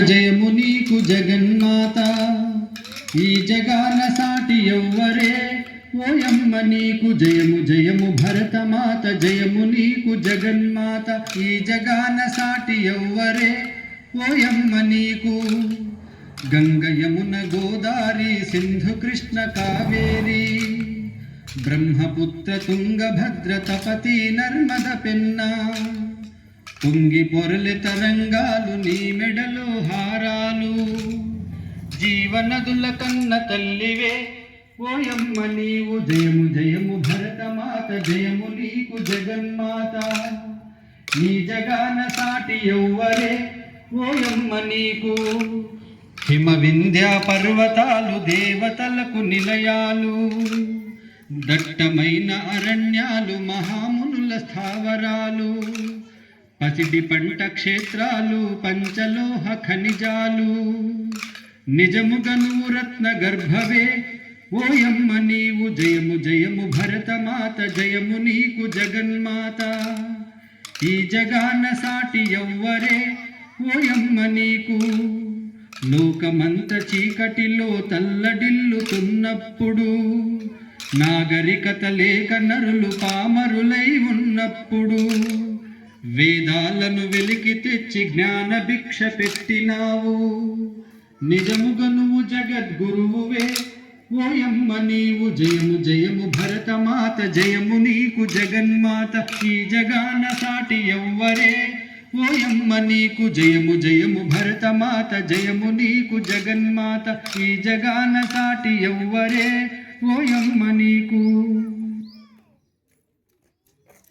జయము నీకు జగన్మాత ఈ జగాన సాటి ఎవ్వరే ఓయమ్మ నీకు జయము జయము భరతమాత జయము నీకు జగన్మాత ఈ జగాన సాటి ఎవ్వరే ఓయమ్మ నీకు గంగ యమున గోదారి సింధు కృష్ణ కావేరి బ్రహ్మపుత్ర తుంగభద్ర తపతి నర్మద పెన్నా. పొంగి పొరలి తరంగాలు నీ మెడలు హారాలు. జీవనదుల కన్న తల్లివే ఓయమ్మ నీవు జయము జయము భరతమాత జయము నీకు జగన్మాత. నీ జగాన సాటి ఎవ్వరే ఓయమ్మ నీకు. హిమ వింధ్యా పర్వతాలు దేవతలకు నిలయాలు. దట్టమైన అరణ్యాలు మహామునుల స్థావరాలు పసిడి పంట క్షేత్రాలు పంచలోహ ఖనిజాలు. నిజముగను రత్న గర్భవే ఓయమ్మ నీవు జయము జయము భరతమాత జయము నీకు జగన్మాత. ఈ జగాన సాటి ఎవ్వరే ఓయమ్మ నీకు. లోకమంత చీకటిలో తల్లడిల్లుతున్నప్పుడు నాగరికత లేక నరులు పామరులై ఉన్నప్పుడు వేదాలను వెలికి తెచ్చి జ్ఞాన భిక్ష పెట్టినావు. నిజముగా నువ్వు జగద్గురువువే ఓయమ్మ నీవు జయము జయము భరతమాత జయము నీకు జగన్మాత ఈ జగాన సాటి ఎవ్వరే. ఓయమ్మ నీకు జయము జయము భరతమాత జయము నీకు జగన్మాత ఈ జగాన సాటి ఎవ్వరే. ఓయమ్మ నీకు.